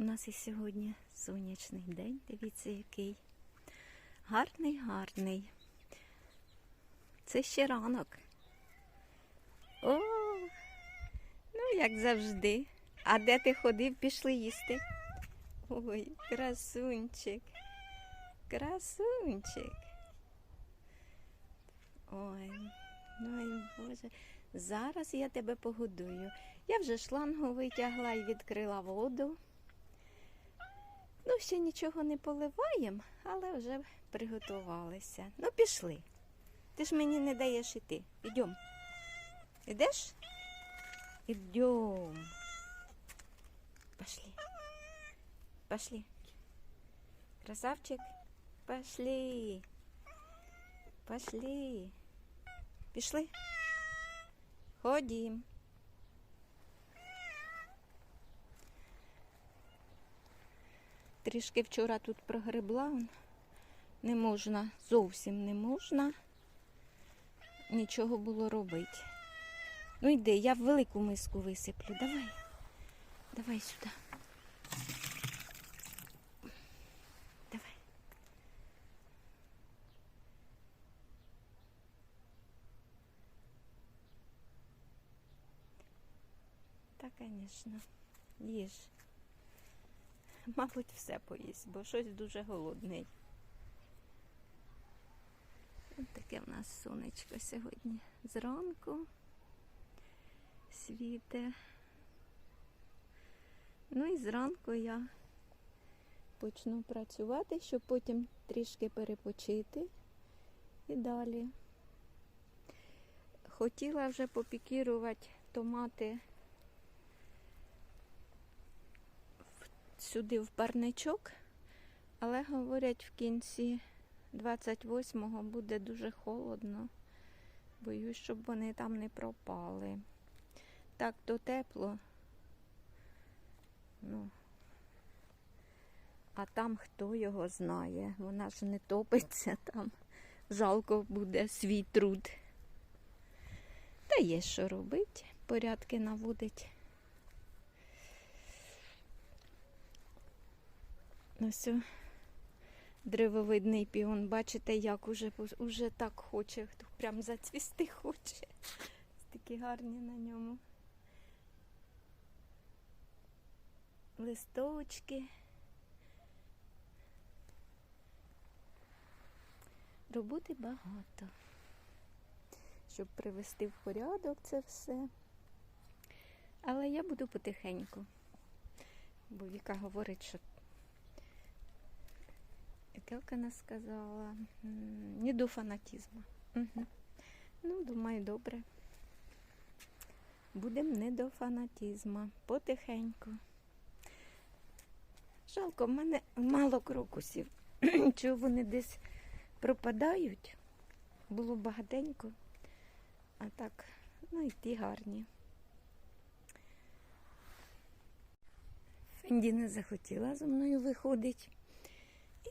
У нас і сьогодні сонячний день. Дивіться, який. Гарний, гарний. Це ще ранок. О, ну як завжди. А де ти ходив, пішли їсти? Ой, красунчик. Красунчик. Ой, ой, Боже. Зараз я тебе погодую. Я вже шлангу витягла і відкрила воду. Ну, ще нічого не поливаємо, але вже приготувалися. Ну, пішли. Ти ж мені не даєш іти. Ідем. Ідеш? Ідем. Пошли. Пошли. Красавчик. Пошли. Пошли. Пішли. Ходім. Трішки вчора тут прогребла. Не можна, зовсім не можна нічого було робити. Ну йди, я в велику миску висиплю. Давай. Давай сюди. Давай. Та, звісно, їж. Мабуть, все поїсть, бо щось дуже голодний. Ось таке в нас сонечко сьогодні зранку світе. Ну і зранку я почну працювати, щоб потім трішки перепочити і далі. Хотіла вже попікірувати томати сюди в парничок, але говорять в кінці 28-го буде дуже холодно. Боюсь, щоб вони там не пропали. Так, то тепло. Ну, а там хто його знає. Вона ж не топиться там. Жалко буде свій труд. Та є що робити, порядки наводить. Ось древовидний піон. Бачите, як уже, уже так хоче, прям зацвісти хоче. Такі гарні на ньому. Листочки. Роботи багато. Щоб привести в порядок це все. Але я буду потихеньку. Бо Віка говорить, що як вона сказала, не до фанатізму. Угу. Ну, думаю, добре. Будемо не до фанатізму. Потихеньку. Жалко, в мене мало крокусів. Чого вони десь пропадають? Було багатенько. А так, ну і ті гарні. Фенді не захотіла зі мною виходить.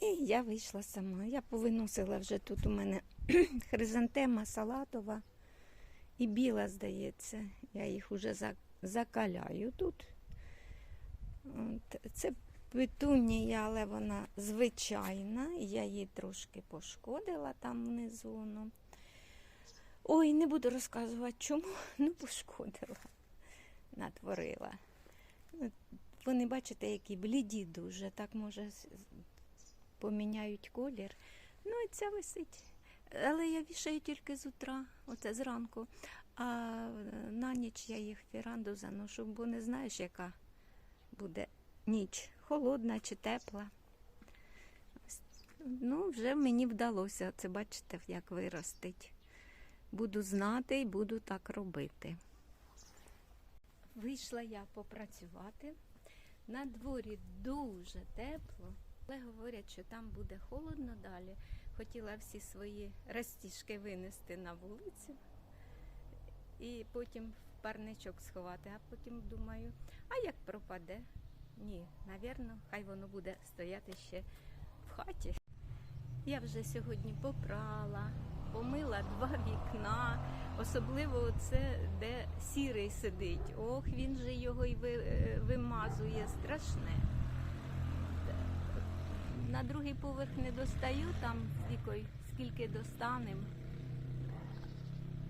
І я вийшла сама. Я повиносила вже тут у мене хризантема салатова і біла, здається. Я їх вже закаляю тут. От. Це петунія, але вона звичайна. Я її трошки пошкодила там внизу. Ну. Ой, не буду розказувати, чому, ну пошкодила, натворила. Вони, бачите, які бліді дуже, так може поміняють колір. Ну і ця висить. Але я вішаю тільки з утра, оце зранку. А е, на ніч я їх в віранду заношу, бо не знаєш, яка буде ніч, холодна чи тепла. Ну, вже мені вдалося, це бачите, як виростить. Буду знати і буду так робити. Вийшла я попрацювати. На дворі дуже тепло, але говорять, що там буде холодно далі. Хотіла всі свої розтіжки винести на вулицю і потім в парничок сховати, а потім думаю, а як пропаде? Ні, навірно, хай воно буде стояти ще в хаті. Я вже сьогодні попрала, помила два вікна, особливо це, де сірий сидить. Ох, він же його й е, вимазує страшне. На другий поверх не достаю, там вікою скільки достанем.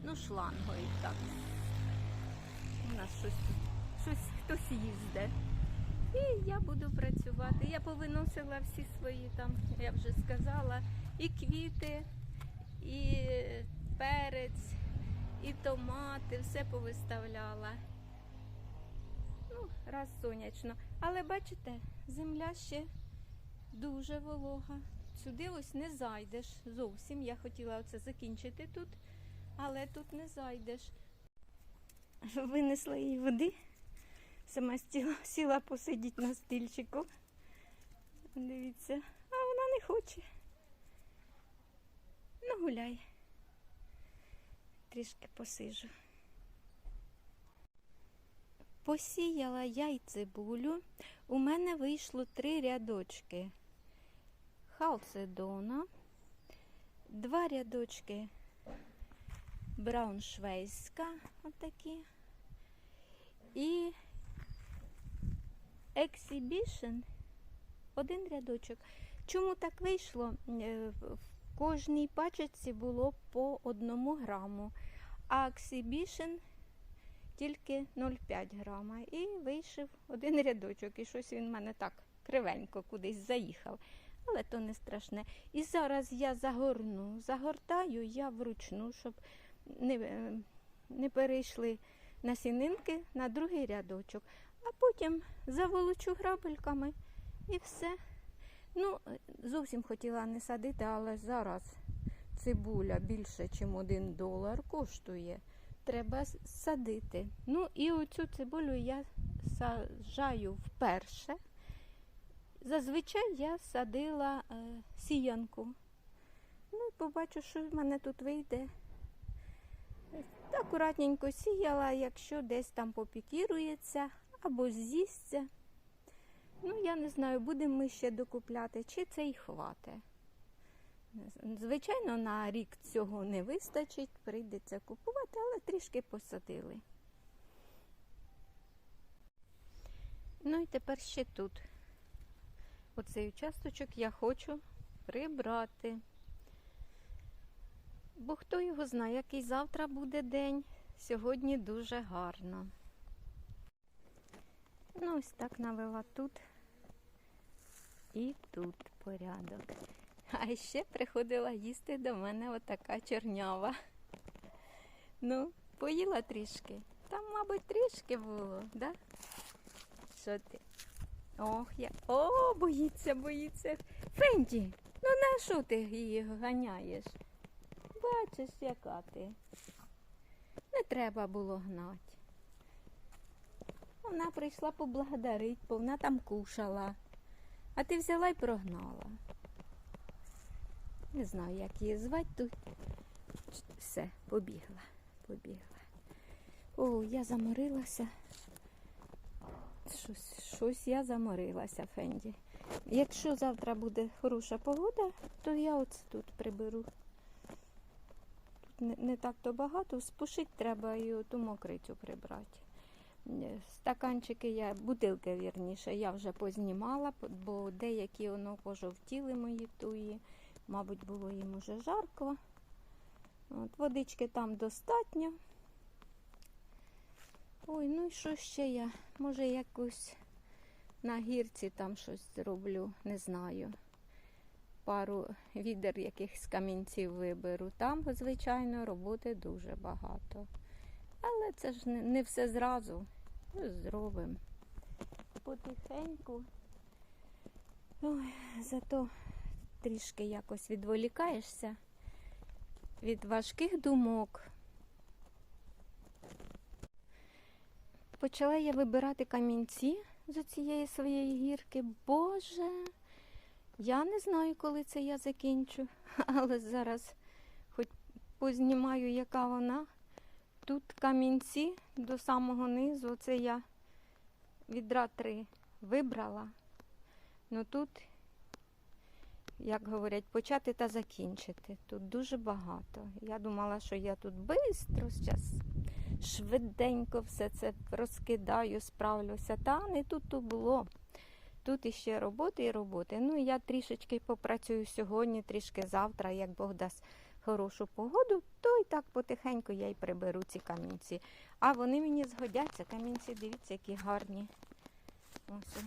Ну, шлангою так. У нас щось, щось хтось їздить. І я буду працювати. Я повиносила всі свої там, я вже сказала, і квіти, і перець, і томати, все повиставляла. Ну, раз сонячно. Але бачите, земля ще дуже волога. Сюди ось не зайдеш зовсім. Я хотіла оце закінчити тут, але тут не зайдеш. Винесла їй води. Сама стіла, сіла посидіти на стільчику. Дивіться, а вона не хоче. Ну, гуляй. Трішки посижу. Посіяла я й цибулю. У мене вийшло три рядочки халцедона, два рядочки брауншвейська, отакі, і Exhibition один рядочок. Чому так вийшло? Е, В кожній пачці було по одному граму, а Exhibition тільки 0,5 грама. І вийшов один рядочок. І щось він в мене так кривенько кудись заїхав. Але то не страшне. І зараз я загорну. Загортаю я вручну, щоб не, е, не перейшли насінинки на другий рядочок. А потім заволочу грабельками і все. Ну, зовсім хотіла не садити, але зараз цибуля більше, ніж один долар коштує. Треба садити. Ну і оцю цибулю я саджаю вперше. Зазвичай я садила е, сіянку. Ну побачу, що в мене тут вийде. Акуратненько сіяла, якщо десь там попікірується або з'їсться. Ну, я не знаю, будемо ми ще докупляти, чи це й хвате. Звичайно, на рік цього не вистачить, прийдеться купувати, але трішки посадили. Ну і тепер ще тут. Оцей участочок я хочу прибрати. Бо хто його знає, який завтра буде день. Сьогодні дуже гарно. Ну, ось так навела тут і тут порядок. А ще приходила їсти до мене отака чорнява. Ну, поїла трішки. Там, мабуть, трішки було, да? Що ти? Ох, я. О, боїться, боїться. Фенді, ну на що ти її ганяєш? Бачиш, яка ти. Не треба було гнати. Вона прийшла поблагодарить, бо вона там кушала. А ти взяла й прогнала. Не знаю, як її звати тут. Все, побігла, побігла. О, я заморилася. Щось, щось я заморилася, Фенді. Якщо завтра буде хороша погода, то я оце тут приберу. Тут не, не так то багато, спушити треба і оту мокрицю прибрати. Е, Стаканчики я, бутилки вірніше, я вже познімала, бо деякі воно пожовтіли мої туї. Мабуть, було їм уже жарко. От, водички там достатньо. Ой, ну і що ще я? Може, якусь на гірці там щось зроблю, не знаю. Пару відер якихось камінців виберу. Там, звичайно, роботи дуже багато. Але це ж не, не все зразу. Ну, Зробимо. Потихеньку. Ой, зато трішки якось відволікаєшся від важких думок. Почала я вибирати камінці з цієї своєї гірки. Боже, я не знаю, коли це я закінчу, але зараз хоч познімаю, яка вона. Тут камінці до самого низу. Оце я відра три вибрала. Ну тут, як говорять, почати та закінчити. Тут дуже багато. Я думала, що я тут швидко зараз швиденько все це розкидаю, справлюся. Та не тут то було. Тут іще роботи і роботи. Ну, я трішечки попрацюю сьогодні, трішки завтра, як Бог дасть хорошу погоду, то і так потихеньку я й приберу ці камінці. А вони мені згодяться. Камінці, дивіться, які гарні. Ось.